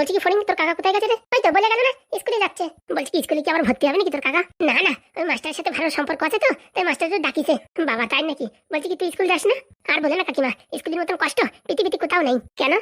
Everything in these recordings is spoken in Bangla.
বলছি কি ফোনিং তোর কাকা কোথায় গেছে রে? ওই তো, বলে গেল না, স্কুলে যাচ্ছে। বলছি কি, স্কুলে কি আবার ভর্তি হবে নাকি তোর কাকা? না না, ওই মাস্টারের সাথে ভালো সম্পর্ক আছে তো, তাই মাস্টার তো ডাকিছে। বাবা, তাই নাকি? বলছি কি, তুই স্কুল যাস না? আর বলে না কাকিমা, স্কুলের মতন কষ্ট পৃথিবীতে কোথাও নেই। কেন?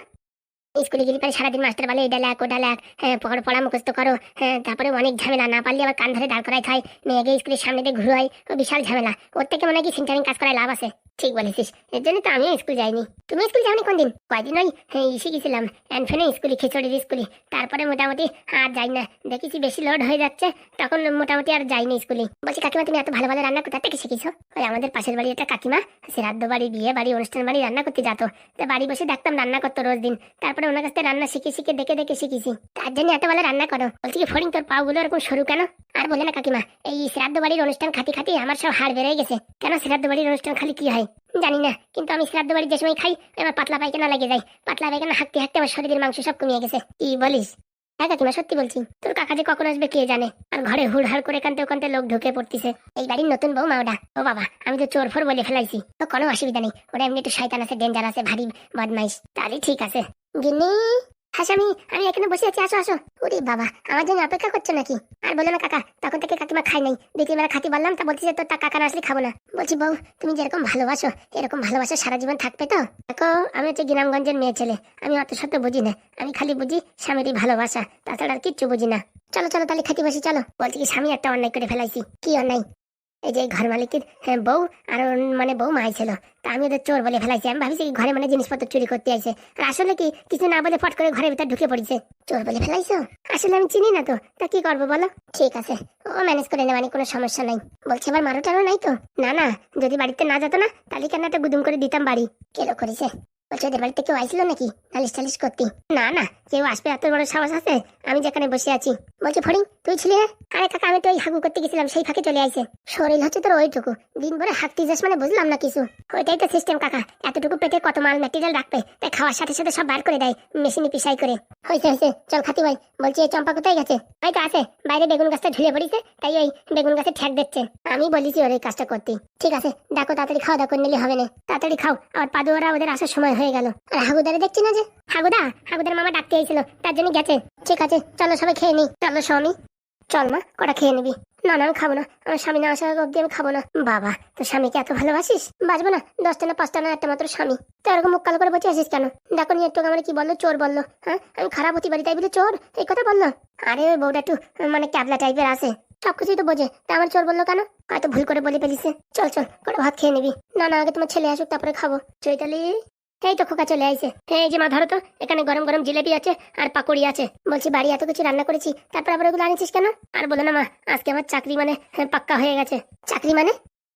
স্কুলে গেলে পরে সারাদিন মাস্টার বলে এটা লেখ ওটা লেখ হ্যাঁ পড় মুখস্থ করো হ্যাঁ তারপরে অনেক ঝামেলা না পারলে আবার কান ধরে দাঁড় করাই খায় মেয়েকে স্কুলের সামনে দিয়ে ঘুরাই ও বিশাল ঝামেলা ওর থেকে মনে হয় কি সিন্টারিং কাজ করায় লাভ আছে ঠিক বলেছিস এর জন্য তো আমিও স্কুল যাইনি তুমি স্কুল যাওনি কোন দিন কয়দিন ওই হ্যাঁ, ইসে গেছিলাম অ্যানফেনে স্কুলে খিচুড়ির স্কুলে তারপরে মোটামুটি আর যাই না দেখেছি বেশি লোড হয়ে যাচ্ছে তখন মোটামুটি আর যাইনি স্কুলে বলছি কাকিমা তুমি এত ভালো ভালো রান্না কোথা থেকে শিখেছো? ওই আমাদের পাশের বাড়ি একটা কাকিমা শ্রাদ্ধ বাড়ি বিয়ে বাড়ি অনুষ্ঠান বাড়ি রান্না করতে যেত বাড়ি বসে দেখতাম রান্না করতো রোজ দিন তারপরে ওনার কাছ থেকে রান্না শিখে শিখে, দেখে দেখে শিখেছি। তার জন্য এত ভালো রান্না করো। বলছি কি, ফড়িং তোর পাগুলো এরকম সরু কেন? আর বলে না কাকিমা, এই শ্রাদ্ধ বাড়ির অনুষ্ঠান খাতি খাতি আমার সব হাড় বেড়ে গেছে। কেন শ্রাদ্ধ বাড়ির অনুষ্ঠান খালি কি হয়? জানি না, কিন্তু আমি শ্রাদ্ধ বাড়ির যে সময় খাই আমার পাতলা পায়খানা লাগে যায়। পাতলা পায়খানা হাঁকতে হাঁকতে আমার শরীরের মাংস সব কমিয়ে গেছে। কি বলিস? হ্যাঁ কাকিমা, সত্যি বলছি, তোর কাকা যে কখন আসবে কে জানে? আর ঘরে হুড়হাড় করে কানতে ওখানতে লোক ঢুকে পড়তিছে। এই বাড়ির নতুন বউ মাওডা ও বাবা, আমি তো চোর ফোর বলে ফেলাইছি। তো কোনো অসুবিধা নেই, ওরা এমনি একটু শয়তান আছে, ডেঞ্জার আছে, ভারী বদমাইশ। তাহলে ঠিক আছে। গিন্নি? হাসামি, আমি এখানে বসে আছি, আসো আসো। ওরে বাবা, আমার জন্য অপেক্ষা করছ নাকি? আর বলো না, কাকা, তখন থেকে কাকিমা খাই নাই। দুই তিনবার খাতি বললাম, তা বলছি যে তোর তা কাকা না আসলে খাব না। বলছি, বউ, তুমি যেরকম ভালোবাসো, এরকম ভালোবাসা সারা জীবন থাকবে তো? দেখো, আমি হচ্ছে গ্রামগঞ্জের মেয়ে ছেলে। আমি অত সত্য বুঝি না। আমি খালি বুঝি স্বামীরই ভালোবাসা। তাছাড়া আর কিচ্ছু বুঝি না। চলো চলো, তাহলে খাতি বসি চলো। বলছি কি, স্বামী একটা অন্যায় করে ফেলাইছি। কি অন্যায়? এই যে ঘর মালিকের হ্যাঁ, বউ আর মানে বউ মাই ছিল তা আমি ওদের চোর বলে ফেলাইছি। আমি ভাবছি ঘরে মানে জিনিসপত্র চুরি করতে আইছে। আর আসলে কি কিছু না বলে ফট করে ঘরের ভিতর ঢুকে পড়েছে। চোর বলে ফেলাইছো? আসলে আমি চিনি না তো। তা কি করব বলো? ঠিক আছে ও ম্যানেজ করে নেওয়ানি কোনো সমস্যা নাই। বলছে আবার মারো টারো নাই তো? না না যদি বাড়িতে না যেত না তাহলে কেন একটা গুদুম করে দিতাম বাড়ি? কেলো করেছে? বাড়িতে কেউ নাকি? নালিশ টালিশ করতি? না না, কেউ আসবে, এত বড় সাহস আছে, আমি যেখানে বসে আছি। তুই ছিলি না? আরে কাকা, আমি তো ওই হাগু করতে গেছিলাম, সেই ফাঁকে চলে শরীর হচ্ছে তোর ওইটুকু, দিন ভরে হাঁকতে যাস মানে বুঝলাম না কিছু। ওইটাই তো সিস্টেম কাকা, এতটুকু পেটে কত মাল ম্যাটেরিয়াল রাখবে, তাই খাওয়ার সাথে সাথে সব বার করে দেয়, মেশিনে পিসাই করে। হয়েছে হয়েছে চল খাতি ভাই, বলছি এই চম্পা কোথায় গেছে? ওই তো আছে, বাইরে বেগুন গাছটা ঝুলে পড়িছে, তাই ওই বেগুন গাছে ঠেক দিচ্ছে। আমি বলেছি ওর এই কাজটা করতে। ঠিক আছে, ডাকো, তাড়াতাড়ি খাওয়া দাওয়া নিলে হবে না। তাড়াতাড়ি খাও আবার পাদুয়ারা ওদের আসার সময় হয়ে গেল। আর হাগুদারে দেখছি না যে? হাগুদা, হাগুদার মামা ডাকতে আইছিল তার জন্য গেছে। ঠিক আছে, চলো সবাই খেয়ে নি। চলো স্বামী। চল মা, কটা খেয়ে নিবি? না না, আমি খাব না। আমার স্বামী না আসা অব্দি আমি খাব না। বাবা, তোর স্বামীকে এত ভালোবাসিস? বাঁচবো না? দশটা না পাঁচটা না একটা মাত্র স্বামী। তো এরকম মুখ কালো করে বসে আসিস কেন? দেখো নি একটু আমার কি বলল, চোর বলল হ্যাঁ? আমি খারাপ হতে পারি তাই বলে চোর? এই কথা বলল? আরে ওই বউটা একটু মানে ক্যাবলা টাইপের আছে। সবকিছুই তো বোঝে। তা আমার চোর বলল কেন? হয়তো ভুল করে বলে ফেলিস চল চল, কটা ভাত খেয়ে নিবি। না না, আগে তোমার ছেলে আসুক, তারপরে খাব। চৈতালি! এই তো খোকা চলে আইছে। হ্যাঁ এই যে মা ধরো তো এখানে গরম গরম জিলেপি আছে আর পাকড়ি আছে। বলছি বাড়ি এত কিছু রান্না করেছি তারপর আবার ওগুলো আনিছিস কেন? আর বলো না মা আজকে আমার চাকরি মানে হ্যাঁ, পাক্কা হয়ে গেছে। চাকরি মানে?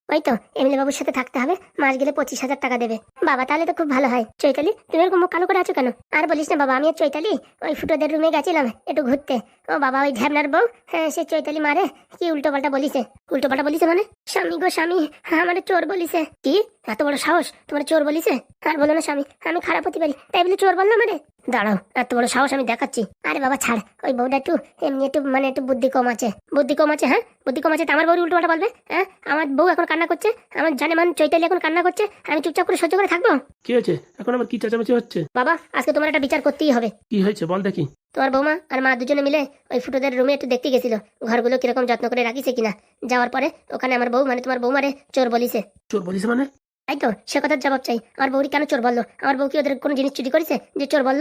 ওই তো, এমএলএ বাবুর সাথে থাকতে হবে, মাস গেলে পঁচিশ হাজার টাকা দেবে। বাবা, তাহলে তো খুব ভালো হয়। চৈতালি, তুমি এরকম মুখ কালো করে আছো কেন? আর বলিস না বাবা, আমি আর চৈতালি ওই ফুটোদের রুমে গেছিলাম, একটু ঘুরতে। ও বাবা, ওই ঢ্যাবনার বউ হ্যাঁ সে চৈতালি মারে। কি উল্টো পাল্টা বলিছে? উল্টো পাল্টা বলিছে মানে? স্বামী গো স্বামী, আমার চোর বলিছে। কি? এত বড় সাহস? তোমার চোর বলিছে? আর বলো না স্বামী, আমি খারাপ হতে পারি। তাই বলে চোর বললাম মানে দাঁড়াও এত বড় সাহস আমি দেখাচ্ছি। আরে বাবা ছাড় ওই বউটা একটু এমনি একটু মানে একটু বুদ্ধি কম আছে। বুদ্ধি কম আছে হ্যাঁ? বুদ্ধি কম আছে তো আমার বউ উল্টো পাল্টা বলবে হ্যাঁ? আমার বউ এখন কান্না করছে আমার জানে মান চৈতালি এখন কান্না করছে আমি চুপচাপ করে সহ্য করে থাকব? কি হয়েছে? এখন আবার কি চেঁচামেচি হচ্ছে? বাবা আজকে তোমার একটা বিচার করতেই হবে। কি হয়েছে? বল দেখি। তোমার বৌমা আর মা দুজনে মিলে ওই ফুটোদের রুমে একটু দেখতে গেছিল ঘরগুলো কীরকম যত্ন করে রাখিছে কিনা। যাওয়ার পরে ওখানে আমার বউ মানে তোমার বৌমারে চোর বলিছে। চোর বলিস মানে? তাই তো সে কথার জবাব চাই। আমার বউরি কেন চোর বলল? আমার বউ কি ওদের কোনো জিনিস চুরি করেছে যে চোর বলল?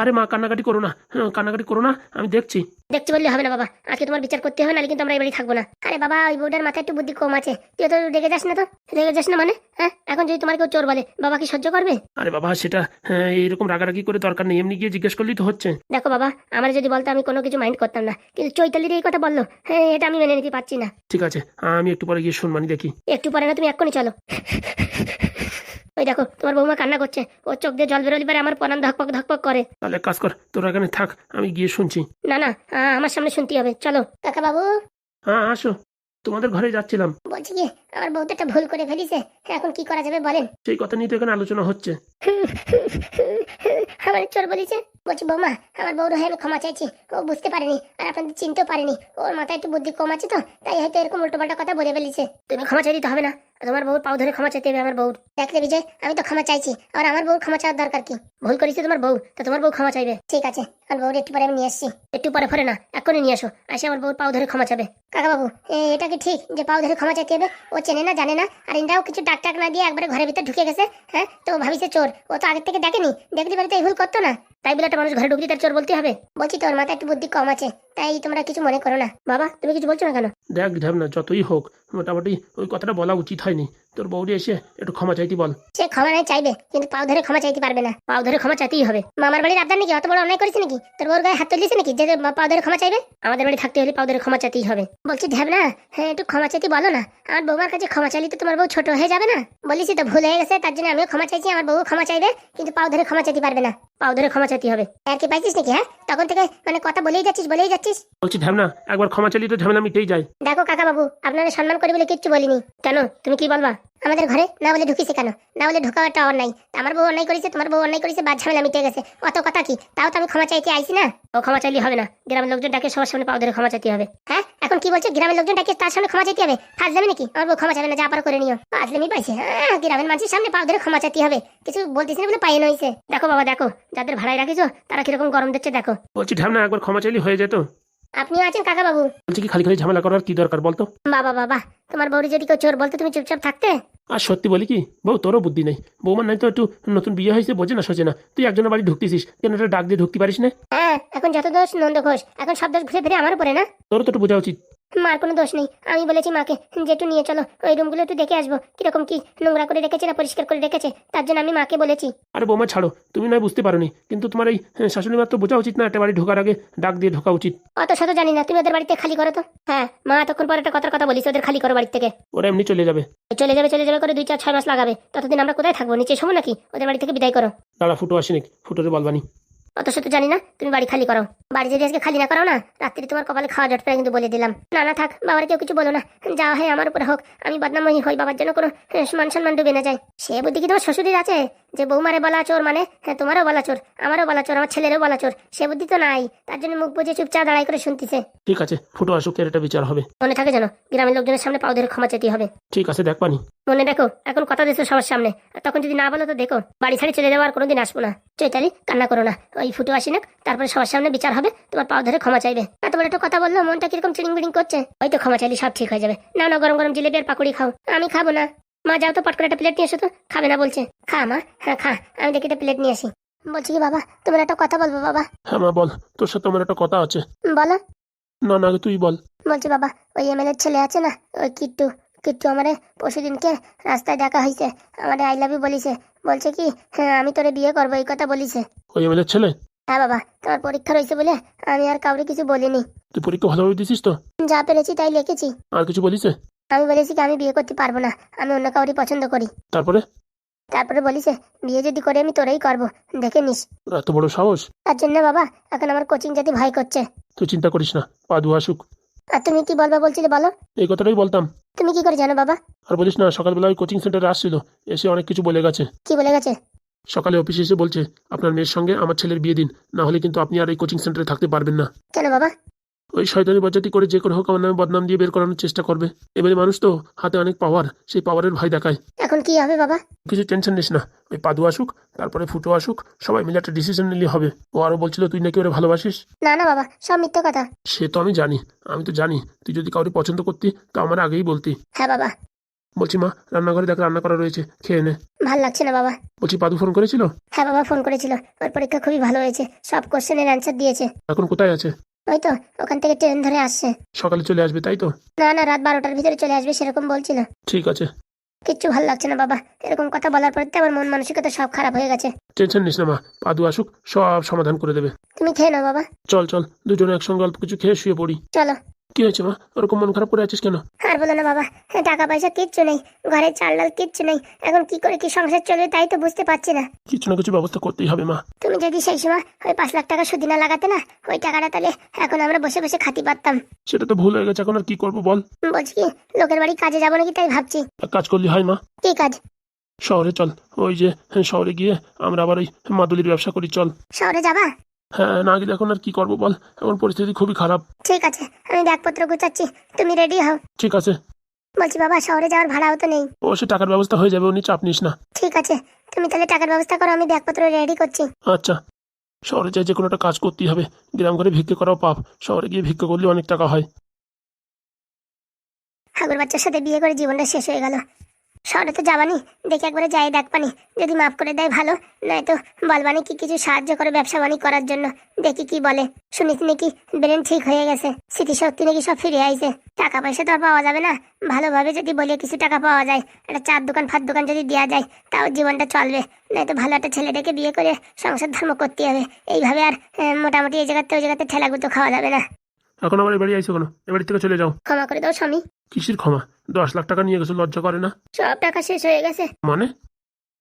আরে মা কান্নাকাটি করো না। হ্যাঁ, কান্নাকাটি করো না আমি দেখছি। দেখছি বললে হবে না বাবা। আজকে তোমার বিচার করতে হবে না কিন্তু আমরা এবারে থাকব না। আরে বাবা ওই বউটার মাথায় একটু বুদ্ধি কম আছে। তুই তো রেগে যাস না তো? রেগে যাস না মানে? হ্যাঁ? এখন যদি তোমার কেউ চোর বলে বাবা কি সহ্য করবে? আরে বাবা সেটা হ্যাঁ, এইরকম রাগারাগি করে দরকার নেই। এমনি গিয়ে জিজ্ঞেস করলেই তো হচ্ছে। দেখো বাবা আমার যদি বলতো আমি কোনো কিছু মাইন্ড করতাম না। কিন্তু চৈতালির এই কথা বলল। হ্যাঁ এটা আমি মেনে নিতে পারছি না। ঠিক আছে আমি একটু পরে গিয়ে শুনবানি দেখি। একটু পরে না তুমি এক্ষুনি চলো। ওই দেখো তোমার বৌমা কান্না করছে। ওর চোখ দিয়ে জল বেরোলি পারে আমার পরান ধকপক ধকপক করে। তাহলে কাজ কর তোর এখানে থাক আমি গিয়ে শুনছি। না না আমার সামনে শুনতে হবে। চলো। কাকা বাবু হ্যাঁ আসো। তোমাদের ঘরে যাচ্ছিলাম। বলছি কি আমার বউ তো একটা ভুল করে ফেলিছে। এখন কি করা যাবে বলেন? সেই কথা নিয়ে তো এখানে আলোচনা হচ্ছে। আমার চোর বলেছে। বলছি বৌমা আমার বউর হয়ে আমি ক্ষমা চাইছি। ও বুঝতে পারেনি আর আপনাদের চিনতেও পারেনি। ওর মাথায় একটু বুদ্ধি কম আছে তো তাই হয়তো এরকম উল্টো পাল্টা কথা বলে ফেলেছে। তুমি ক্ষমা চাই দিতে হবে না। তোমার বউর পাও ধরে ক্ষমা চাইতে হবে আমার বউর। দেখলে বিজয়, আমি তো ক্ষমা চাইছি, আর আমার বউর ক্ষমা চাওয়ার দরকার কি? ভুল করেছি তোমার বউ, তো তোমার বউ ক্ষমা চাইবে। ঠিক আছে আমার বউর একটু পরে আমি নিয়ে আসছি। একটু পরে পরে না এখনই নিয়ে আসো, আসে আমার বউর পাও ধরে ক্ষমা চাবে। কাকা বাবু এটা কি ঠিক যে পাও ধরে ক্ষমা চাইতে হবে? ও চেনে না, জানে না, আর ইন্দাও কিছু ডাক টাক না দিয়ে একবারে ঘরের ভিতরে ঢুকে গেছে হ্যাঁ? তো ভাবিছে চোর, ও তো আগের থেকে দেখেনি, দেখতে পারে তো এই ভুল করতো না। তাই বলে একটা মানুষ ঘরে ঢুকলে, তার চোর বলতে হবে? বলছি তোর মাথায় একটু বুদ্ধি কম আছে, তাই তোমরা কিছু মনে করো না। বাবা, তুমি কিছু বলছো না কেন? দেখ ঢ্যাবনা যতই হোক, মোটামুটি ওই কথাটা বলা উচিত হয়নি। তোর বউরি এসে একটু ক্ষমা চাইতে বল। সে ক্ষমা নাই চাইবে কিন্তু পাও ধরে ক্ষমা চাইতে পারবে না। পাও ধরে ক্ষমা চাইতেই হবে। মামার বাড়ির আবদার নাকি? অত বড় অন্যায় করেছে নাকি? তোর ওর গায়ে হাত তুলিছে নাকি? যে পাও ধরে ক্ষমা চাইবে? আমাদের বাড়ি থাকতে হলে পাও ধরে ক্ষমা চাইতেই হবে। বলছি ধ্যাব না হ্যাঁ একটু ক্ষমা চাইতে বলো না। আমার বৌমার কাছে ক্ষমা চাইলে তো তোমার বউ ছোট হয়ে যাবে না? বলিস তো ভুল হয়ে গেছে তার জন্য আমিও ক্ষমা চাইছি আমার বউ ক্ষমা চাইবে কিন্তু পাও ধরে ক্ষমা চাইতে পারবে না। পাও ধরে ক্ষমা চাইতে হবে। আর কি পাইছিস নাকি হ্যাঁ? তখন থেকে মানে কথা বলেই যাচ্ছিস বলেই যাচ্ছিস। বলছি ঢ্যাবনা একবার ক্ষমা চাইলে তো ঝামেলা মিটেই যায়। দেখো কাকা বাবু আপনারা সম্মান করি বলে কিচ্ছু বলিনি। কেন? তুমি কি বলবা? আমাদের ঘরে না বলে ঢুকিছে কেন? না বলে ঢোকা একটা অন্যায়। আমার বউ অন্যায় করেছে, তোমার বউ অন্যায় করেছে বাদ ঝামেলা মিটে গেছে। অত কথা কি? তাও তো আমি ক্ষমা চাইতে আইছি না? ও ক্ষমা চাইলে হবে না। গ্রামের লোকজন ডাকে সবার সামনে পাও ধরে ক্ষমা চাইতে হবে। হ্যাঁ? এখন কি বলছো? গ্রামের লোকজন ডাকে তার সামনে ক্ষমা চাইতে হবে? ফাঁস যাবে নাকি? আমার বউ ক্ষমা চাইবে না, যা পারো করে নিও। ফাজলামি পাইছে। হ্যাঁ গ্রামের মানুষের সামনে পাও ধরে ক্ষমা চাইতে হবে। কিছু বলতেছি না বলে পাইয়ে নইছে। দেখো বাবা, দেখো, যাদের ভাড়ায় রাখিছো, তারা কীরকম গরম দিচ্ছে, দেখো। বলছি ঢ্যাবনা একবার ক্ষমা চাইলে হয়ে যেত। আপনিও আছেন কাকা বাবু বলছি কি খালি খালি ঝামেলা করার কি দরকার বলতো? বাবা বাবা তোমার বউরি যদি কেউ চোর বলতো তুমি চুপচাপ থাকতে? আর সত্যি বলি কি বউ তোরও বুদ্ধি নেই। বৌমার নাই তো একটু নতুন বিয়ে হয়েছে বোঝে না সোজে না। তুই একজনের বাড়ি ঢুকতেছিস কেন একটা ডাক দিয়ে ঢুকতে পারিস না? হ্যাঁ এখন যত দোষ নন্দ ঘোষ এখন সব দোষ ঘুরে ফিরে আমার উপরে না? তোর তো একটু বোঝা উচিত। মার কোনো দোষ নেই। আমি বলেছি মাকে যে একটু নিয়ে চলো। ওই রুমগুলো একটু দেখে আসব। কীরকম কি নোংরা করে রেখেছে না পরিষ্কার করে রেখেছে তার জন্য আমি মাকে বলেছি। আরে বৌমা ছাড়ো। তুমি নয় বুঝতে পারোনি। কিন্তু তোমার এই হ্যাঁ, শাশুড়ি মার তো বোঝা উচিত না একটা বাড়ি ঢোকার আগে ডাক দিয়ে ঢোকা উচিত। অত শত জানি না। তুমি ওদের বাড়িতে খালি করো তো। হ্যাঁ মা তখন পর একটা কথার কথা বলিস ওদের খালি করো বাড়ি থেকে। ওরা এমনি চলে যাবে। চলে যাবে চলে যাবে করে দুই চার ছয় মাস লাগাবে। ততদিন আমরা কোথায় থাকব? নিচে শোবো নাকি? ওদের বাড়ি থেকে বিদায় করো। দাঁড়া ফুটো আসেনি ফুটোরে বলবানি। অত শত জানি না, তুমি বাড়ি খালি করো। বাড়ি যদি আজকে খালি না করো না, রাত্রি তোমার কপালে খাওয়া জট কিন্তু বলে দিলাম। না না, থাক, বাবার কেউ কিছু বলো না। যা হয় আমার উপরে হোক, আমি বদনামই হই, বাবার জন্য কোনো সম্মান মান সম্মান ডুবে না যায় সে বুদ্ধি কি তোমার শ্বশুরের আছে? যে বৌমারে বলা চোর মানে হ্যাঁ তোমারও বলা চোর আমারও বলা চোর আমার ছেলেরও বলা চোর। সে বুদ্ধি তো নাই তার জন্য মুখ বুঝে চুপচাপ দাঁড়াই করে শুনতেছে। ঠিক আছে ফুটো আসুক এর একটা বিচার হবে। মনে থাকে যেন গ্রামের লোকজনের সামনে পাও ধরে ক্ষমা চাইতে হবে। ঠিক আছে দেখ পানি। মনে দেখো এখন কথা দিয়েছ সবার সামনে আর তখন যদি না বলো তো দেখো বাড়ি ছাড়ি চলে যাওয়ার কোনোদিন আসব না। চৈতালি কান্না করো না। ওই ফুটো আসি না তারপরে সবার সামনে বিচার হবে তোমার পাও ধরে ক্ষমা চাইবে। এত তোমার একটা কথা বলল মনটা কীরকম চিড়িং বিড়িং করছে। ওই তো ক্ষমা চাইলে সব ঠিক হয়ে যাবে। না না গরম গরম জিলেবি আর পাকুড়ি খাও। আমি খাব না। মা যাও তো পট করে একটা প্লেট নিয়ে এসো তো। খাবে না বলছে। খা মা হ্যাঁ খা। আমি দেখি একটা প্লেট নিয়ে আসি। বলছি কি বাবা তোমার একটা কথা বলব বাবা। হ্যাঁ মা বল। তোর সাথে আমার একটা কথা আছে। বলো। না না তুই বল। বলছি বাবা ওই এমএলএর ছেলে আছে না ওই কিট্টু। কিট্টু আমারে পরশুদিনকে রাস্তায় দেখা হয়েছে আমারে আই লাভ ইউ বলিছে। বলছে কি হ্যাঁ আমি তোরে বিয়ে করব এই কথা বলিছে। ওই এমএলএ ছেলে? হ্যাঁ বাবা তোমার পরীক্ষা রয়েছে বলে আমি আর কাউরে কিছু বলিনি। তুই পরীক্ষা ভালোভাবে দিছিস তো? যা পেরেছি তাই লিখেছি। আর কিছু বলিছে? আমি বলেছি কি আমি বিয়ে করতে পারব না। আমি অন্য কাউরি পছন্দ করি। তারপরে? তারপরে বলিছে বিয়ে যদি করে আমি তোরেই করব। দেখে নিস। এত বড় সাহস? তার জন্য বাবা এখন আমার কোচিং যাতে ভয় করছে। তুই চিন্তা করিস না পাদু আসুক আর তুমি কি বলবা বলছিলে বলো? এই কথাটাই বলতাম। তুমি কি করে জানো বাবা? আর বলিস না সকালবেলা ওই কোচিং সেন্টারে আসছিল এসে অনেক কিছু বলে গেছে। কি বলে গেছে? সকালে অফিসে এসে বলছে আপনার মেয়ের সঙ্গে আমার ছেলের বিয়ে দিন না হলে কিন্তু আপনি আর এই কোচিং সেন্টারে থাকতে পারবেন না। কেন বাবা? ওই শয়তানি বাজাতি করে যে করে হোক আমার নামে বদনাম দিয়ে বের করানোর চেষ্টা করবে। এবারে মানুষ তো হাতে অনেক পাওয়ার সেই পাওয়ারের ভয় দেখায়। এখন কি হবে বাবা? কিছু টেনশন নিস না। ওই পাদু আসুক তারপরে ফুটো আসুক সবাই মিলে একটা ডিসিশন নিলে হবে। ও আরও বলছিল তুই নাকি ওরা ভালোবাসিস? না না বাবা সব মিথ্যে কথা। সে তো আমি জানি আমি তো জানি। তুই যদি কাউকে পছন্দ করতি তো আমার আগেই বলতি। হ্যাঁ বাবা। বলছি মা রান্নাঘরে দেখ রান্না করা রয়েছে খেয়ে নে। ভালো লাগছে না বাবা। বলছি পাদু ফোন করেছিল? হ্যাঁ বাবা ফোন করেছিল। ওর পরীক্ষা খুবই ভালো হয়েছে। সব কোশ্চেনের অ্যান্সার দিয়েছে। এখন কোথায় আছে? ওই তো ওখান থেকে ট্রেন ধরে আসছে। সকালে চলে আসবে তাই তো? না না রাত বারোটার ভিতরে চলে আসবে সেরকম বলছিল। ঠিক আছে। কিচ্ছু ভালো লাগছে না বাবা। এরকম কথা বলার পর আমার মন মানসিকতা সব খারাপ হয়ে গেছে। টেনশন নিস না মা। পাদু আসুক সব সমাধান করে দেবে। তুমি খেয়ে নাও বাবা। চল চল দুজনে একসঙ্গে অল্প কিছু খেয়ে শুয়ে পড়ি। চলো। কি হয়েছে মা? ওরকম মন খারাপ করে আছিস কেন? আর বলো না বাবা টাকা পয়সা কিচ্ছু নেই ঘরে চাল ডাল কিচ্ছু নেই এখন কি করে কি সংসার চলবে তাই তো বুঝতে পারছি না। কিছু না কিছু ব্যবস্থা করতেই হবে মা। তুমি যদি সেই সময় ওই পাঁচ লাখ টাকা সুদিনা লাগাতে না ওই টাকাটা তাহলে এখন আমরা বসে বসে খাতি পারতাম। সেটা তো ভুল হয়ে গেছে এখন আর কি করব বল? বলছি কি লোকের বাড়ি কাজে যাব নাকি তাই ভাবছি। কাজ করলি হয় মা। কি কাজ? শহরে চল ওই যে শহরে গিয়ে আমরা আবার ওই মাদুলির ব্যবসা করি চল। শহরে যাবা? হ্যাঁ না গেলে এখন আর কি করব বল? এখন পরিস্থিতি খুবই খারাপ। ঠিক আছে আমি ব্যাগপত্র গুছাচ্ছি তুমি রেডি হও। ঠিক আছে। বলছি বাবা শহরে যাওয়ার ভাড়াও তো নেই। ও সে টাকার ব্যবস্থা হয়ে যাবে উনি চাপ নিস না। ঠিক আছে তুমি তাহলে টাকার ব্যবস্থা করো আমি ব্যাগপত্র রেডি করছি। আচ্ছা। শহরে যাই যে কোনো একটা কাজ করতেই হবে। গ্রাম ঘরে ভিক্ষে করাও পাপ। শহরে গিয়ে ভিক্ষে করলে অনেক টাকা হয়। ঠাকুর বাচ্চার সাথে বিয়ে করে জীবনটা শেষ হয়ে গেল। শহরে তো যাবানি, দেখে একবারে যাই দেখবানি যদি মাফ করে দেয় ভালো, নয়তো বলবানি কি কিছু সাহায্য করে ব্যবসা বাণিজ্য করার জন্য। দেখি কি বলে। শুনেছি নাকি ব্রেন ঠিক হয়ে গেছে, স্মৃতিশক্তি নাকি সব ফিরে আইছে। টাকা পয়সা তো আর পাওয়া যাবে না। ভালোভাবে যদি বলে কিছু টাকা পাওয়া যায়, একটা চার দোকান ফার দোকান যদি দেওয়া যায়, তাও জীবনটা চলবে। নয়তো ভালো একটা ছেলে দেখে বিয়ে করে সংসার ধর্ম করতে হবে। এইভাবে আর মোটামুটি এই জায়গাতে, ওই জায়গাতে ঠেলাগুতো খাওয়া যাবে না। এখন আমার এবারে আইসো কেন? এবাড়ি থেকে চলে যাও। ক্ষমা করে দাও স্বামী। কিসির ক্ষমা? দশ লাখ টাকা নিয়ে গেছো লজ্জা করে না? সব টাকা শেষ হয়ে গেছে। মানে?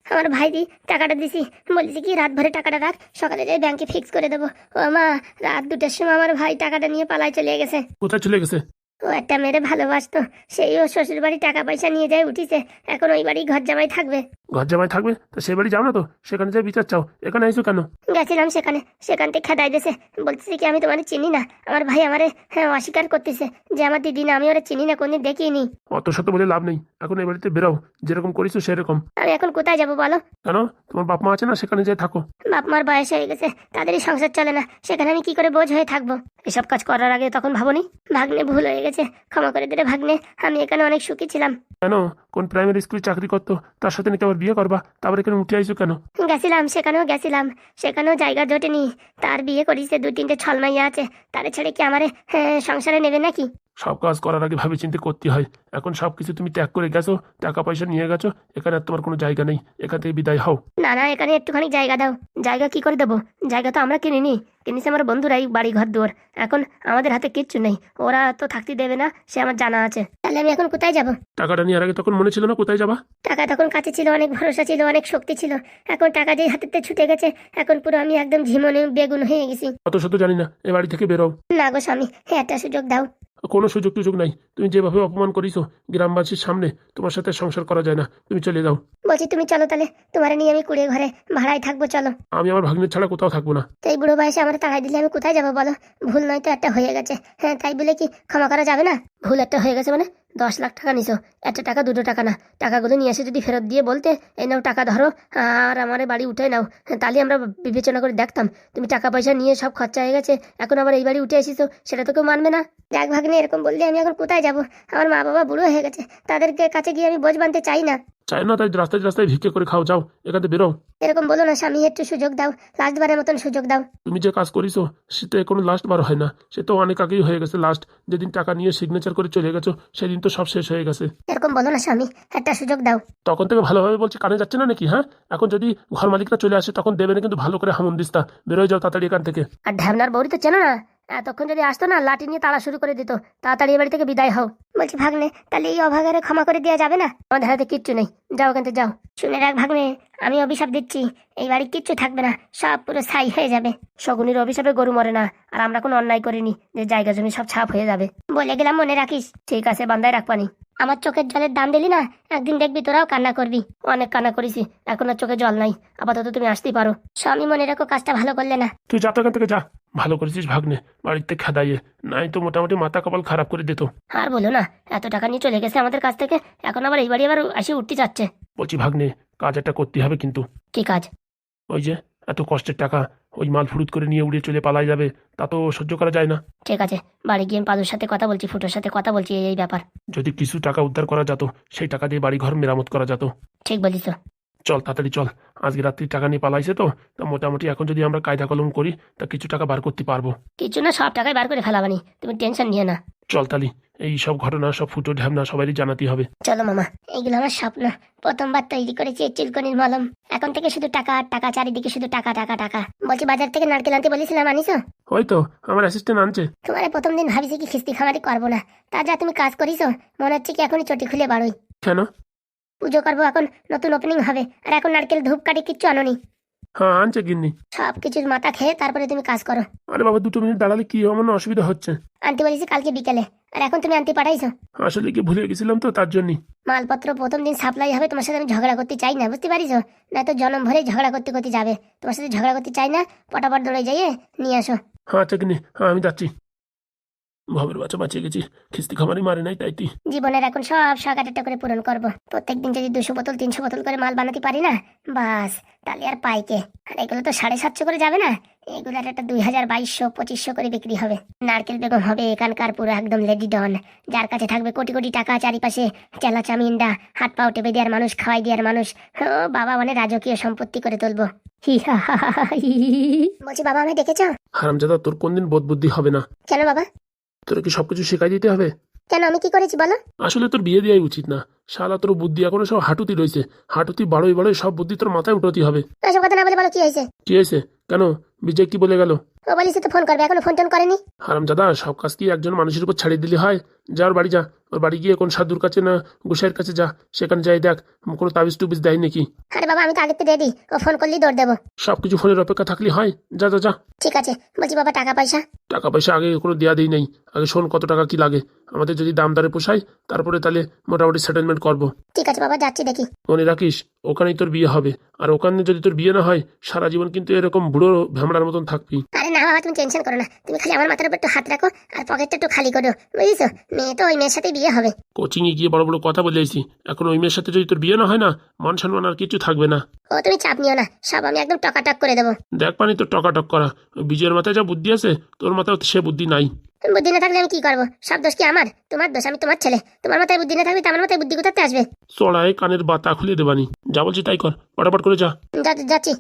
আমার ভাই দি টাকাটা দিছি। বলছি কি রাত ভরে টাকাটা রাখ সকালে যাই ব্যাংকে ফিক্স করে দেবো। ও মা রাত দুটার সময় আমার ভাই টাকাটা নিয়ে পালায় চলে গেছে। কোথায় চলে গেছে? ও একটা মেয়েরে ভালোবাসতো। সেই ও শ্বশুর বাড়ি টাকা পয়সা নিয়ে যায় উঠিছে। এখন ওই বাড়ি ঘর জামাই থাকবে। ঘর জামাই থাকবে তো সে বাড়ি যাও না তো? সেখানে যাই বিচার চাও। এখানে আইসো কেন? গেছিলাম সেখানে। সেখান থেকে খেদাই দিয়েছে। বলতেছে কি আমি তোমার চিনি না। আমার ভাই আমারে হ্যাঁ, অস্বীকার করতেছে যে আমার দিদি না আমি ওরা চিনি না কোনদিন দেখিনি। অত শত বলে লাভ নেই। এখন এই বাড়িতে বেরো যেরকম করিছো সেরকম। আমি এখন কোথায় যাব বলো? কেন? তোমার বাপ মা আছে না? সেখানে যাই থাকো। বাপ মার বয়স হয়ে গেছে। তাদেরই সংসার চলে না। সেখানে আমি কি করে বোঝ হয়ে থাকব? এসব কাজ করার আগে তখন ভাবনি। ভাগ্নে ভুল হয়ে গেছে। ক্ষমা করে দিলে ভাগ্নে। আমি এখানে অনেক সুখী ছিলাম। কেন? কোন প্রাইমারি স্কুলে চাকরি করতো? তার সাথে আবার বিয়ে করবা? তারপর এখানে উঠে আইসো কেন? গেছিলাম সেখানেও গেছিলাম। সেখানেও জায়গা জোটেনি। তার বিয়ে করিছে দু তিনটে ছলমাইয়া আছে। তারে ছেড়ে কি আমারে হ্যাঁ, সংসারে নেবে নাকি? সব কাজ করার আগে ভাবে চিন্তে করতে হয়। এখন সব কিছু তুমি ত্যাগ করে গেছো টাকা পয়সা নিয়ে গেছো এখানে আর তোমার কোনো জায়গা নেই। এখান থেকে বিদায় হও। না না এখানে একটুখানি জায়গা দাও। জায়গা কি করে দেবো? জায়গা তো আমরা কিনিনি। কিনেছে আমার বন্ধুরাই বাড়ি ঘর দুয়ার এখন আমাদের হাতে কিচ্ছু নেই। ওরা তো থাকতে দেবে না সে আমার জানা আছে। তাহলে আমি এখন কোথায় যাব? টাকাটা নিয়ে আগে তখন মনে ছিল না কোথায় যাবা? টাকা তখন কাছে ছিল অনেক ভরসা ছিল অনেক শক্তি ছিল। এখন টাকা যে হাতেতে ছুটে গেছে এখন পুরো আমি একদম ঝিমনে বেগুন হয়ে গেছি। অত শত জানি না এ বাড়ি থেকে বেরো না গো স্বামী হ্যাঁ একটা সুযোগ দাও। কোনো সুযোগ টুযোগ নাই। তুমি যেভাবে অপমান করিছো, গ্রামবাসীর সামনে তোমার সাথে সংসার করা যায় না। তুমি চলে যাও। বলছি তুমি চলো তাহলে তোমার নিয়ে আমি কুড়িয়ে ঘরে ভাড়ায় থাকব চলো। আমি আমার ভাগ্নের ছাড়া কোথাও থাকব না। তো এই বুড়ো বয়সে আমার তাড়াই দিলে আমি কোথায় যাব বলো? ভুল নয় তো একটা হয়ে গেছে। হ্যাঁ তাই বলে কি ক্ষমা করা যাবে না? ভুল একটা হয়ে গেছে মানে? দশ লাখ টাকা নিছো। একটা টাকা দুটো টাকা না। টাকাগুলো নিয়ে এসে যদি ফেরত দিয়ে বলতে এই নাও টাকা ধরো আর আমার বাড়ি উঠে নাও। হ্যাঁ, তাহলে আমরা বিবেচনা করে দেখতাম। তুমি টাকা পয়সা নিয়ে সব খরচা হয়ে গেছে এখন আবার এই বাড়ি উঠে এসেছ সেটা তো কেউ মানবে না। যাক ভাগ্নে এরকম বললে আমি এখন কোথায় যাব? আমার মা বাবা বুড়ো হয়ে গেছে তাদেরকে কাছে গিয়ে আমি বোঝ বানতে চাই না। চাই না তাই রাস্তায় রাস্তায় ভিক্ষে করে খাও যাও এখান বেরো। এরকম বলো না স্বামী একটু সুযোগ দাও লাস্টবারের মতন সুযোগ দাও। তুমি যে কাজ করিছো সেটা কোনো লাস্ট বার হয় না। সে তো অনেক আগেই হয়ে গেছে লাস্ট যেদিন টাকা নিয়ে সিগনেচার করে চলে গেছো সেদিন তো সব শেষ হয়ে গেছে। এরকম বলো না স্বামী একটা সুযোগ দাও। তখন থেকে ভালোভাবে বলছি কানে যাচ্ছে না নাকি হ্যাঁ? এখন যদি ঘর মালিকরা চলে আসে তখন দেবে না কিন্তু ভালো করে হামুন দিস্তা বেরোয় যাও তাড়াতাড়ি এখান থেকে। আর ঢ্যাবনার বৌরি তো চেনো না? এতক্ষণ যদি আসতো না লাঠি নিয়ে তাড়া শুরু করে দিত। তাড়াতাড়ি এ বাড়ি থেকে বিদায় হও। বলছি ভাগ্নে তাহলে এই অভাগারে ক্ষমা করে দেওয়া যাবে না? আমাদের হাতে কিচ্ছু নেই। যাও ওখান থেকে যাও। শুনে রাখ ভাগ্নে আমি অভিশাপ দিচ্ছি। এই বাড়ি কিচ্ছু থাকবে না সব পুরো ছাই হয়ে যাবে। শগুনির অভিশাপে গরু মরে না আর আমরা কোনো অন্যায় করিনি যে জায়গা জমি সব ছাপ হয়ে যাবে। বলে গেলাম মনে রাখিস। ঠিক আছে বান্দায় রাখবানি আমার চোখের জলের দাম দিলি না? একদিন দেখবি তোরাও কান্না করবি। অনেক কান্না করেছি এখন আর চোখে জল নাই। আপাতত তুমি আসতেই পারো। স্বামী মনে রাখো কাজটা ভালো করলে না। তুই যা থেকে যা। ভালো করেছিস ভাগ্নে বাড়িতে খেদাইয়ে। নাই তো মোটামুটি মাথা কপাল খারাপ করে দিত। আর বলো না এত টাকা নিয়ে চলে গেছে আমাদের কাছ থেকে এখন আবার এই বাড়ি আবার আসি উঠতে যাচ্ছে। বলছি ভাগ্নে কাজ একটা করতে হবে কিন্তু। কি কাজ? ওই যে এত কষ্টের টাকা ওই মাল ফুরুত করে নিয়ে উড়ে চলে পালাই যাবে তা তো সহ্য করা যায় না। ঠিক আছে বাড়ি গিয়ে আমি পাদুর সাথে কথা বলছি ফুটোর সাথে কথা বলছি এই ব্যাপার। যদি কিছু টাকা উদ্ধার করা যেত সেই টাকা দিয়ে বাড়ি ঘর মেরামত করা যেত। ঠিক বলিস চল তাড়াতাড়ি চল। আজকে রাত্রি টাকা নিয়ে পালাইছে তো তা মোটামুটি এখন যদি আমরা কায়দা কলম করি তা কিছু টাকা বার করতে পারব। কিছু না সব টাকাই বার করে ফেলাবানি। তুমি টেনশন নিয়ে না। চল তালি এই সব ঘটনা সব ফুটো ঢ্যামনা সবারই জানাতে হবে। চলো মামা এইগুলো আমার স্বপ্ন। প্রথমবার তৈরি করেছি এই চুলকনির মলম। এখন থেকে শুধু টাকা আর টাকা চারিদিকে শুধু টাকা টাকা টাকা। বলছি বাজার থেকে নারকেল আনতে বলেছিলাম আনিস? ওই তো আমার অ্যাসিস্ট্যান্ট আনছে। তোমার প্রথম দিন ভাবিছি কি খিস্তি খামারি করব না। তা যা তুমি কাজ করিস মনে হচ্ছে কি এখনই চটি খুলে বাড়োই। কেন? পুজো করব এখন নতুন ওপেনিং হবে। আর এখন নারকেল ধূপ কাটি কিচ্ছু আনোনি। হ্যাঁ আনছে গিন্নি। সব কিছুর মাথা খেয়ে তারপরে তুমি কাজ করো। আরে বাবা দুটো মিনিট দাঁড়ালে কি না অসুবিধা হচ্ছে। আনতে বলেছি কালকে বিকেলে। আর এখন তুমি আনতে পাঠাইছো? আসলে কি ভুলে গেছিলাম তো তার জন্যই। মালপত্র প্রথম দিন সাপ্লাই হবে তোমার সাথে আমি ঝগড়া করতে চাই না বুঝতে পারিস না তো জনম ভরে ঝগড়া করতে করতে যাবে। তোমার সাথে ঝগড়া করতে চাই না পটাপট দৌড়ে যাইয়ে নিয়ে আসো। হ্যাঁ আচ্ছা গিন্নি হ্যাঁ আমি যাচ্ছি। ভাবের বাচ্চা বাঁচিয়ে গেছি খিস্তি খামারি মারে নাই তাই তুই জীবনের এখন সব শখ একটা করে পূরণ করব। প্রত্যেকদিন যদি দুশো বোতল তিনশো বোতল করে মাল বানাতে পারি না বাস তাহলে আর পাইকে আর এগুলো তো সাড়ে সাতশো করে যাবে না? এগুলোর একটা দুই হাজার বাইশশো পঁচিশশো করে বিক্রি হবে। নারকেল বেগম হবে এখানকার পুরো একদম লেডি ডন। যার কাছে থাকবে কোটি কোটি টাকা চারিপাশে চেলা চামিন্ডা হাত পাও টেপে দেওয়ার মানুষ খাওয়াই দেওয়ার মানুষ। ও বাবা মানে রাজকীয় সম্পত্তি করে তুলবো। বলছি বাবা আমি দেখেছ হারামজাদা তোর কোনদিন বোধ বুদ্ধি হবে না? কেন বাবা? তোর কি সবকিছু শেখাই দিতে হবে? কেন আমি কি করেছি বলো? আসলে তোর বিয়ে দেওয়াই উচিত না। শালা তোর বুদ্ধি এখনও সব হাঁটুতি রয়েছে। হাঁটুতি বাড়োই বাড়োই সব বুদ্ধি তোর মাথায় উঠোতি হবে। এসব কথা না বলে বলো কি হয়েছে? কি হয়েছে? কেন? বিজয় কি বলে গেল। ও বলিস তো ফোন করবে এখনও ফোন টোন করেনি? হারামজাদা সব কাজ কি একজন মানুষের উপর ছাড়িয়ে দিলে হয়? যা ওর বাড়ি যা ওর বাড়ি গিয়ে কোন সাধুর কাছে না গোসাইয়ের কাছে যা সেখানে যাই দেখ কোনো তাবিজ টুবিজ দেয় নাকি? আরে বাবা আমি তো থেকে রেডি ও ফোন করলেই দৌড় দেবো। সব কিছু ফোনের অপেক্ষা থাকলে হয়। যা যা যা। ঠিক আছে বলছি বাবা টাকা পয়সা? টাকা পয়সা আগে কোনো দেয়া দিই নেই। আগে শোন কত টাকা কি লাগে। আমাদের যদি দাম দরে পোষায় তারপরে তাহলে মোটামুটি সেটেলমেন্ট করব। ঠিক আছে বাবা যাচ্ছি দেখি। মনে রাখিস ওখানেই তোর বিয়ে হবে। আর ওখানে যদি তোর বিয়ে না হয় সারা জীবন কিন্তু এরকম বুড়ো ভ্যামড়ার মতন থাকবি। আরে না বাবা তুমি টেনশন করো না। তুমি খালি আমার মাথার উপর একটু হাত রাখো আর পকেটটা একটু খালি করো। বুঝেছ? মেয়ে তো ওই মেয়ের সাথে বিয়ে হবে। কোচিং এ গিয়ে বড় বড় কথা বলে এসেছি এখন ওই মেয়ের সাথে যদি তোর বিয়ে না হয় না মান সম্মান আর কিছু থাকবে না। ও তুমি চাপ নিও না। সব আমি একদম টকাটক করে দেবো। দেখ পানি তোর টকাটক করা। বিজয়ের মাথায় যা বুদ্ধি আছে তোর মাথায় সে বুদ্ধি নাই। বুদ্ধি না থাকলে আমি কি করব? সব দোষ কি আমার? তোমার দোষ আমি তোমার ছেলে। তোমার মাথায় বুদ্ধি না থাকবে তো আমার মাথায় বুদ্ধি কোথাতে আসবে? চড়ায় কানের বাতা খুলে দেবানি। যা বলছি তাই কর। পটাপট করে যা- যাচ্ছি।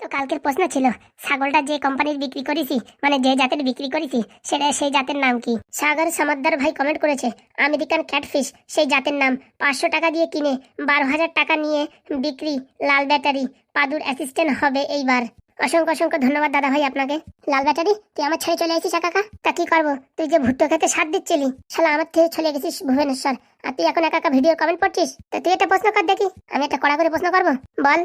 তো কালকের প্রশ্ন ছিল, ছাগলটা যে কোম্পানির বিক্রি করেছি মানে যে জাতের বিক্রি করেছি, সেটা সেই জাতের নাম কি? সাগর সমাদ্দার ভাই কমেন্ট করেছে, আমেরিকান ক্যাটফিশ সেই জাতের নাম। পাঁচশো টাকা দিয়ে কিনে, বারো হাজার টাকা নিয়ে বিক্রি, লাল ব্যাটারি, পাদুর অ্যাসিস্ট্যান্ট হবে এইবার। অসংখ্য অসংখ্য ধন্যবাদ দাদা ভাই আপনাকে। লাল ব্যাটারি, তুই আমার ছেড়ে চলে আসিস কাকা তা কি করব? তুই যে ভুট্টো খেতে সার দিচ্ছিলি, শালা আমার থেকে চলে গেছিস ভুবনেশ্বর। আর তুই এখন একা ভিডিও কমেন্ট করছিস? তা তুই একটা প্রশ্ন কর দেখি, আমি একটা কড়া করে প্রশ্ন করব। বল।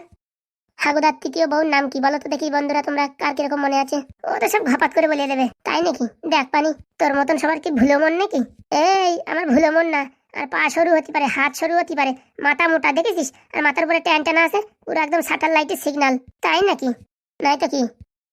হাগুদার তৃতীয় বউর নাম কি বলো তো দেখি বন্ধুরা তোমরা কার কীরকম মনে আছে? ও তো সব ঘাপাত করে বলে দেবে, তাই নাকি? দেখ পানি, তোর মতন সবার কি ভুলো মন নাকি? এই, আমার ভুলো মন না। আর পা সরু হতে পারে, হাত সরু হতে পারে, মাথা মোটা, দেখেছিস? আর মাথার উপরে একটা অ্যান্টেনা আছে, পুরো একদম স্যাটেলাইটের সিগনাল তাই নাকি? নাই তো কি?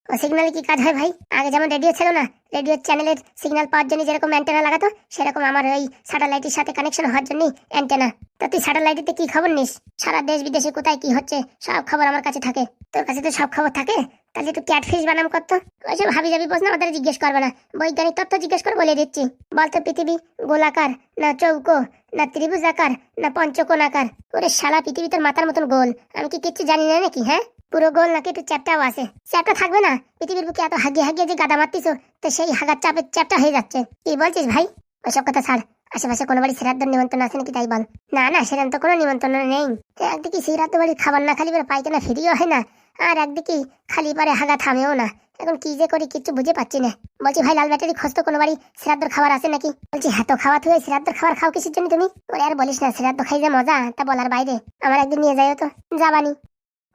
ও সিগন্যালে কি কাজ হয় ভাই? আগে যেমন রেডিও ছিল না রেডিও চ্যানেলের সিগন্যাল পাওয়ার জন্য যেরকম অ্যান্টেনা লাগাতো, সেরকম আমার ওই স্যাটেলাইটের সাথে কানেকশন হওয়ার জন্যই অ্যান্টেনা তা তুই স্যাটেলাইটেতে কি খবর নিস? সারা দেশ বিদেশে কোথায় কি হচ্ছে, সব খবর আমার কাছে থাকে। তোর কাছে তো সব খবর থাকে? তাহলে একটু ক্যাটফিশ বানাম করতো ওইসব হাবি যাবি প্রশ্ন আমাদের জিজ্ঞেস করবে না। বৈজ্ঞানিক তত্ত্ব জিজ্ঞেস করে বলে দিচ্ছি। বলতো পৃথিবী, গোলাকার, না চৌকো, না ত্রিভুজাকার না পঞ্চকোণাকার ওরে শালা, পৃথিবী তোর মাথার মতন গোল। আমি কি কিচ্ছু জানি না নাকি হ্যাঁ? পুরো গোল নাকি একটু চ্যাপটাও আছে। চ্যাপটা থাকবে না? পৃথিবীর বুকে এত হাগিয়ে হাগিয়ে যে গাদা মারতিস তো সেই হাগার চাপে চ্যাপটা হয়ে যাচ্ছে। কি বলছিস ভাই? ওসব কথা ছাড়। আশেপাশে কোনো বাড়ি শ্রাদ্ধ নিমন্ত্রণ আছে নাকি তাই বল। না না, সেরকম তো কোনো নিমন্ত্রণ নেই। একদিকে শ্রাদ্ধ বাড়ির খাবার না খালি পায়খানা ফিরিও হয় না, আর একদিকে খালি পারে হাগা থামেও না। এখন কি যে করি কিচ্ছু বুঝে পাচ্ছি না। বলছি ভাই, লাল ব্যাটারি খোঁজ তো কোনো বাড়ি শ্রাদ্ধর খাবার আছে নাকি? বলছি হ্যাঁ তো খাওয়া তুই শ্রাদ্ধর খাবার খাও কিসের জন্য তুমি? আর বলিস না শ্রাদ্ধ খাই যে মজা, তা বলার বাইরে। আমার একদিন নিয়ে যাইও তো। যাবানি।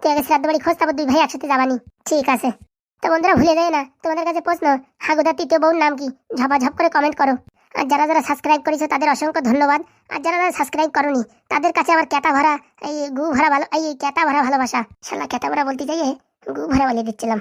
তুই আগে শ্রাদ্ধ বাড়ি? খোঁজ তারপর দুই ভাই একসাথে যাবানি। ঠিক আছে। তো বন্ধুরা, ভুলে যায় না। তোমাদের কাছে প্রশ্ন, হাগুদার তৃতীয় বউর নাম কি? ঝপাঝপ করে কমেন্ট করো। আর যারা যারা সাবস্ক্রাইব করেছ, তাদের অসংখ্য ধন্যবাদ। আর যারা যারা সাবস্ক্রাইব করনি, তাদের কাছে আমার ক্যাটা ভরা, এই গু ভরা ভালো, এই ক্যাটা ভরা ভালোবাসা। শালা ক্যাটা ভরা বলতে যাইয়ে গু ভরা বলে দিচ্ছিলাম।